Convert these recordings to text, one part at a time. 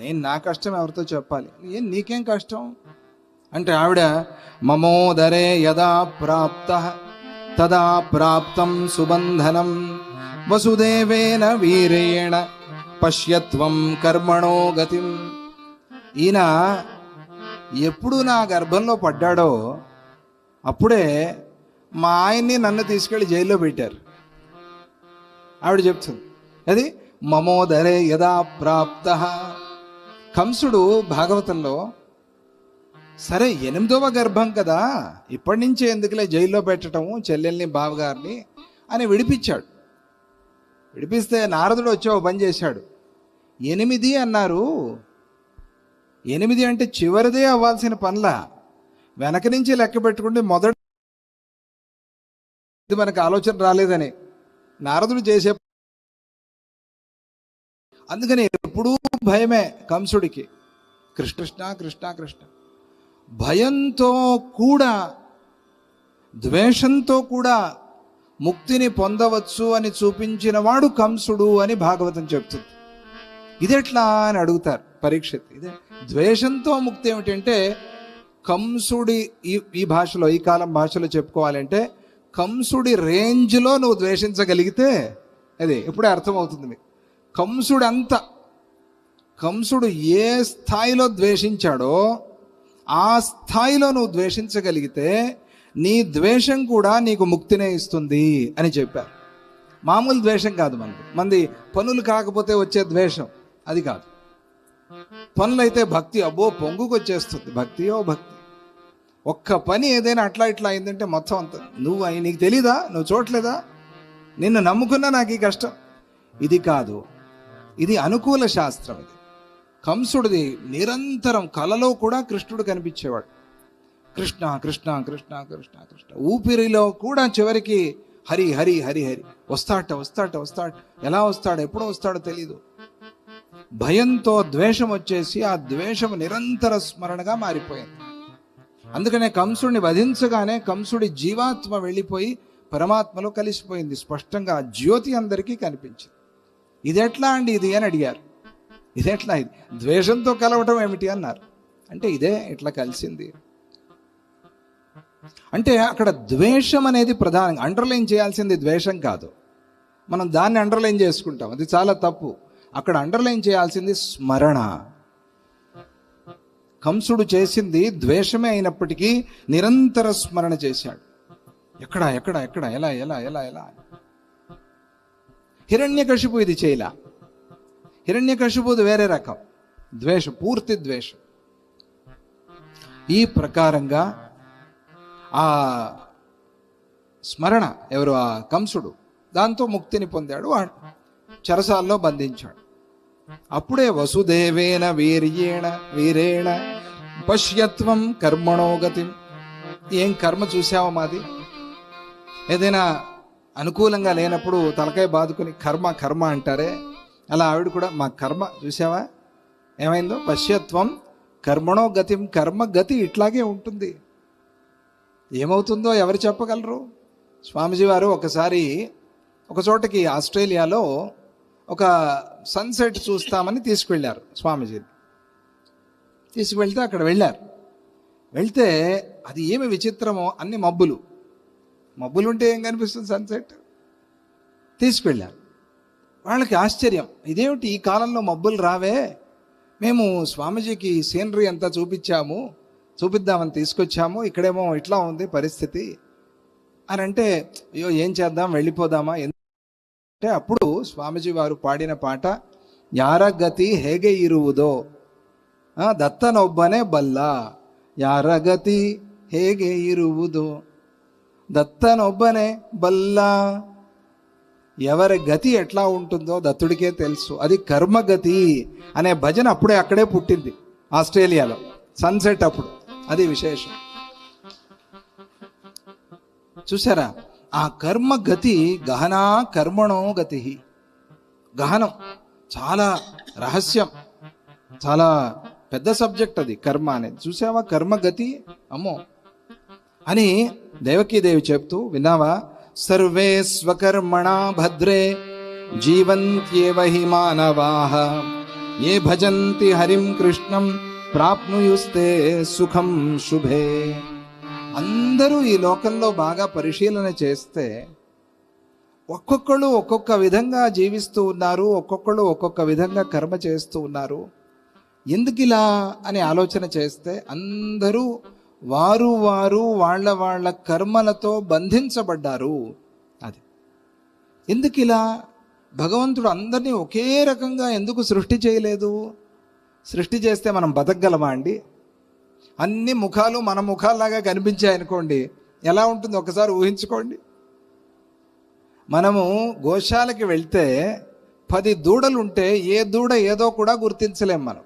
నేను నా కష్టం ఎవరితో చెప్పాలి? ఏం నీకేం కష్టం? అంటే ఆవిడ మమోదరే యదా ప్రాప్త తదా ప్రాప్తం సుబంధనం వసుదేవేన వీరేణ పశ్యత్వం కర్మణో గతిం. ఈయన ఎప్పుడు నా గర్భంలో పడ్డాడో అప్పుడే మా ఆయన్ని నన్ను తీసుకెళ్ళి జైల్లో పెట్టారు. ఆవిడ చెప్తుంది అది మమోదరే యదా ప్రాప్త కంసుడు భాగవతంలో సరే ఎనిమిదవ గర్భం కదా ఇప్పటి నుంచే ఎందుకులే జైల్లో పెట్టడం చెల్లెల్ని బావగారిని అని విడిపించాడు. విడిపిస్తే నారదుడు వచ్చి ఓ పని చేశాడు. ఎనిమిది అన్నారు. ఎనిమిది అంటే చివరిదే అవ్వాల్సిన పనుల. వెనక నుంచి లెక్క పెట్టుకుంటే మొదటి ఇది మనకు ఆలోచన రాలేదని. నారదుడు చేసే అందుకని ఎప్పుడూ భయమే కంసుడికి. కృష్ణ కృష్ణ కృష్ణ. భయంతో కూడా ద్వేషంతో కూడా ముక్తిని పొందవచ్చు అని చూపించిన వాడు కంసుడు అని భాగవతం చెప్తుంది. ఇదెట్లా అని అడుగుతారు పరీక్షిత్. ఇదే ద్వేషంతో ముక్తి ఏమిటంటే కంసుడి ఈ ఈ భాషలో ఈ కాలం భాషలో చెప్పుకోవాలంటే కంసుడి రేంజ్లో నువ్వు ద్వేషించగలిగితే అది ఇప్పుడే అర్థమవుతుంది మీకు. కంసుడు అంత కంసుడు ఏ స్థాయిలో ద్వేషించాడో ఆ స్థాయిలో నువ్వు ద్వేషించగలిగితే నీ ద్వేషం కూడా నీకు ముక్తినే ఇస్తుంది అని చెప్పారు. మామూలు ద్వేషం కాదు మనది మంది పనులు కాకపోతే వచ్చే ద్వేషం అది కాదు. పనులైతే భక్తి అబ్బో పొంగుకొచ్చేస్తుంది. భక్తియో భక్తి. ఒక్క పని ఏదైనా అట్లా ఇట్లా అయిందంటే మొత్తం అంత. నువ్వు అయి నీకు తెలీదా? నువ్వు చూడలేదా నిన్ను నమ్ముకున్నా నాకు ఈ కష్టం. ఇది కాదు. ఇది అనుకూల శాస్త్రం ఇది. కంసుడిది నిరంతరం కలలో కూడా కృష్ణుడు కనిపించేవాడు. కృష్ణ కృష్ణ కృష్ణ కృష్ణ కృష్ణ. ఊపిరిలో కూడా చివరికి హరి హరి హరి హరి. వస్తాట వస్తాట వస్తాట. ఎలా వస్తాడు ఎప్పుడు వస్తాడో తెలియదు భయంతో ద్వేషం వచ్చేసి ఆ ద్వేషం నిరంతర స్మరణగా మారిపోయింది. అందుకనే కంసుడిని వధించగానే కంసుడి జీవాత్మ వెళ్ళిపోయి పరమాత్మలో కలిసిపోయింది. స్పష్టంగా జ్యోతి అందరికీ కనిపించింది. ఇది ఎట్లా అండి ఇది అని అడిగారు. ఇది ఎట్లా ఇది? ద్వేషంతో కలవటం ఏమిటి అన్నారు. అంటే ఇదే ఇట్లా కలిసింది. అంటే అక్కడ ద్వేషం అనేది ప్రధానంగా అండర్లైన్ చేయాల్సింది ద్వేషం కాదు. మనం దాన్ని అండర్లైన్ చేసుకుంటాం. అది చాలా తప్పు. అక్కడ అండర్లైన్ చేయాల్సింది స్మరణ. కంసుడు చేసింది ద్వేషమే అయినప్పటికీ నిరంతర స్మరణ చేశాడు. ఎక్కడ ఎక్కడ ఎక్కడ ఎలా ఎలా ఎలా ఎలా హిరణ్యకశిపు ఇది చేయలా. హిరణ్యకశిపుది వేరే రకం. ద్వేషం పూర్తి ద్వేషం. ఈ ప్రకారంగా ఆ స్మరణ ఎవరు? ఆ కంసుడు. దాంతో ముక్తిని పొందాడు. చెరసాల్లో బంధించాడు. అప్పుడే వసుదేవేన వీర్యేణ వీరేణ పశ్యత్వం కర్మణోగతి ఏం కర్మ చూసావా మాది? ఏదైనా అనుకూలంగా లేనప్పుడు తలకాయ బాదుకుని కర్మ కర్మ అంటారే. అలా ఆవిడ కూడా మా కర్మ చూసావా ఏమైందో? పశ్యత్వం కర్మణో గతి కర్మ గతి ఇట్లాగే ఉంటుంది. ఏమవుతుందో ఎవరు చెప్పగలరు? స్వామిజీ వారు ఒకసారి ఒక చోటకి ఆస్ట్రేలియాలో ఒక సన్సెట్ చూస్తామని తీసుకువెళ్ళారు స్వామీజీని. తీసుకువెళ్తే అక్కడ వెళ్ళారు. వెళ్తే అది ఏమి విచిత్రమో అన్ని మబ్బులు. మబ్బులు ఉంటే ఏం కనిపిస్తుంది సన్సెట్ తీసుకువెళ్ళారు వాళ్ళకి ఆశ్చర్యం ఇదేమిటి ఈ కాలంలో మబ్బులు రావే మేము స్వామీజీకి సీనరీ అంతా చూపించాము చూపిద్దామని తీసుకొచ్చాము ఇక్కడేమో ఇట్లా ఉంది పరిస్థితి అని అంటే అయ్యో ఏం చేద్దాం వెళ్ళిపోదామా అంటే అప్పుడు స్వామీజీ వారు పాడిన పాట యారగతి ಹೇಗೆ ಇರುವುದೋ ಆ, ದತ್ತನೊಬ್ಬನೇ ಬಲ್ಲ ಯಾರಗತಿ ಹೇಗೆ ಇರುವುದೋ దత్తనొబ్బనే బల్లా. ఎవరి గతి ఎట్లా ఉంటుందో దత్తుడికే తెలుసు. అది కర్మగతి అనే భజన అప్పుడే అక్కడే పుట్టింది ఆస్ట్రేలియాలో. సన్సెట్ అప్పుడు. అది విశేషం. చూసారా ఆ కర్మ గతి గహనా కర్మణో గతి గహనం. చాలా రహస్యం. చాలా పెద్ద సబ్జెక్ట్ అది కర్మ అనేది. చూసావా కర్మ గతి అమ్మో! అని దేవకీదేవి చెప్తూ విన్నావా? సర్వే స్వకర్మణ భద్రే జీవంత్యేవ హి మానవాహ ఏ భజంతి హరిం కృష్ణం ప్రాప్నుయుస్తే సుఖం శుభే. అందరూ ఈ లోకంలో బాగా పరిశీలన చేస్తే ఒక్కొక్కళ్ళు ఒక్కొక్క విధంగా జీవిస్తూ ఉన్నారు ఒక్కొక్కళ్ళు ఒక్కొక్క విధంగా కర్మ చేస్తూ ఉన్నారు. ఎందుకు ఇలా అని ఆలోచన చేస్తే అందరూ వారు వారు వాళ్ళ వాళ్ళ కర్మలతో బంధించబడ్డారు. అది. ఎందుకు ఇలా? భగవంతుడు అందరినీ ఒకే రకంగా ఎందుకు సృష్టి చేయలేదు? సృష్టి చేస్తే మనం బతకగలమా అండి? అన్ని ముఖాలు మన ముఖాల్లాగా కనిపించాయనుకోండి ఎలా ఉంటుంది? ఒకసారి ఊహించుకోండి. మనము గోశాలకి వెళ్తే పది దూడలు ఉంటే ఏ దూడ ఏదో కూడా గుర్తించలేం మనం.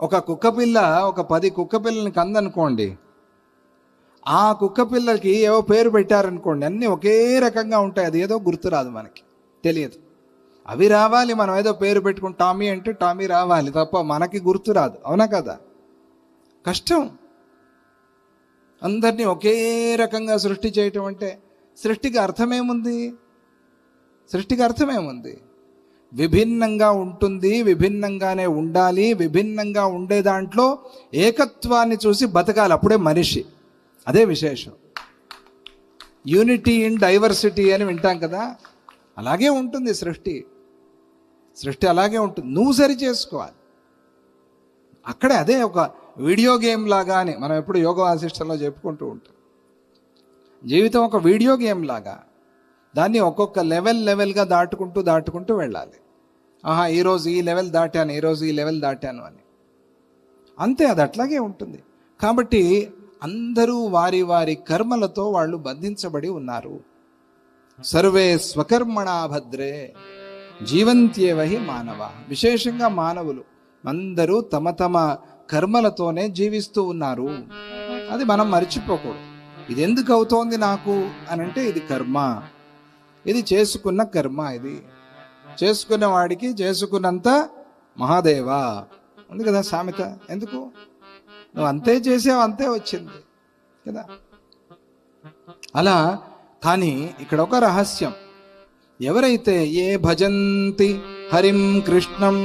ఒక కుక్కపిల్ల ఒక పది కుక్కపిల్లని కందనుకోండి. ఆ కుక్కపిల్లకి ఏవో పేరు పెట్టారనుకోండి అన్నీ ఒకే రకంగా ఉంటాయి. అది ఏదో గుర్తురాదు మనకి తెలియదు. అవి రావాలి మనం ఏదో పేరు పెట్టుకుని టామీ అంటే టామీ రావాలి తప్ప మనకి గుర్తురాదు అవునా కదా? కష్టం. అందరినీ ఒకే రకంగా సృష్టి చేయటం అంటే సృష్టికి అర్థమేముంది? సృష్టికి అర్థమేముంది? విభిన్నంగా ఉంటుంది విభిన్నంగానే ఉండాలి విభిన్నంగా ఉండే దాంట్లో ఏకత్వాన్ని చూసి బతకాలి. అప్పుడే మనిషి. అదే విశేషం. యూనిటీ ఇన్ డైవర్సిటీ అని వింటాం కదా. అలాగే ఉంటుంది సృష్టి. సృష్టి అలాగే ఉంటుంది. నువ్వు సరి చేసుకోవాలి. అక్కడే అదే ఒక వీడియో గేమ్ లాగా అని మనం ఎప్పుడు యోగ వాసిష్టంలో చెప్పుకుంటూ ఉంటాం. జీవితం ఒక వీడియో గేమ్ లాగా. దాన్ని ఒక్కొక్క లెవెల్ లెవెల్గా దాటుకుంటూ దాటుకుంటూ వెళ్ళాలి. ఆహా ఈరోజు ఈ లెవెల్ దాటాను ఈరోజు ఈ లెవెల్ దాటాను అని. అంతే అది అట్లాగే ఉంటుంది. కాబట్టి అందరూ వారి వారి కర్మలతో వాళ్ళు బంధించబడి ఉన్నారు. సర్వే స్వకర్మణా భద్రే జీవంత్యేవహి మానవ. విశేషంగా మానవులు అందరూ తమ తమ కర్మలతోనే జీవిస్తూ ఉన్నారు. అది మనం మర్చిపోకూడదు. ఇది ఎందుకు అవుతోంది నాకు? అని అంటే ఇది కర్మ. ఇది చేసుకున్న కర్మ ఇది. చేసుకున్న వాడికి చేసుకున్నంత మహాదేవా. ఉంది కదా సామెత. ఎందుకు? నువ్వు అంతే చేసావు అంతే వచ్చింది. కదా? అలా కానీ ఇక్కడ ఒక రహస్యం. ఎవరైతే ఏ భజంతి హరిం కృష్ణం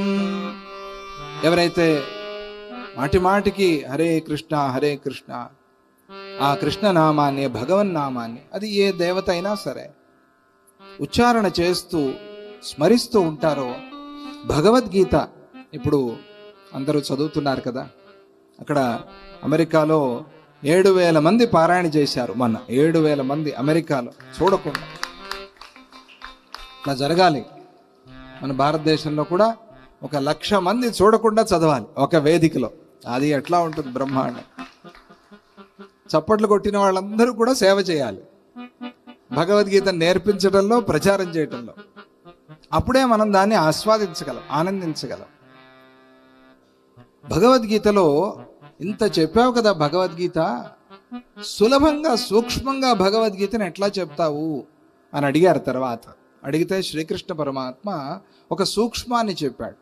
ఎవరైతే మాటి మాటికి హరే కృష్ణ హరే కృష్ణ ఆ కృష్ణ నామాన్ని భగవన్ నామాన్ని అది ఏ దేవత అయినా సరే ఉచ్చారణ చేస్తూ స్మరిస్తూ ఉంటారో? భగవద్గీత ఇప్పుడు అందరూ చదువుతున్నారు కదా. అక్కడ అమెరికాలో ఏడు వేల మంది పారాయణ చేశారు మొన్న. ఏడు వేల మంది అమెరికాలో. చూడకుండా. అలా జరగాలి. మన భారతదేశంలో కూడా ఒక లక్ష మంది చూడకుండా చదవాలి ఒక వేదికలో. అది ఎట్లా ఉంటుంది బ్రహ్మాండం. చప్పట్లు కొట్టిన వాళ్ళందరూ కూడా సేవ చేయాలి. భగవద్గీత నేర్పించడంలో ప్రచారం చేయటంలో. అప్పుడే మనం దాన్ని ఆస్వాదించగలం ఆనందించగలం. భగవద్గీతలో ఇంత చెప్పావు కదా భగవద్గీత సులభంగా సూక్ష్మంగా భగవద్గీతను ఎట్లా చెప్తావు అని అడిగారు తర్వాత. అడిగితే శ్రీకృష్ణ పరమాత్మ ఒక సూక్ష్మాన్ని చెప్పాడు.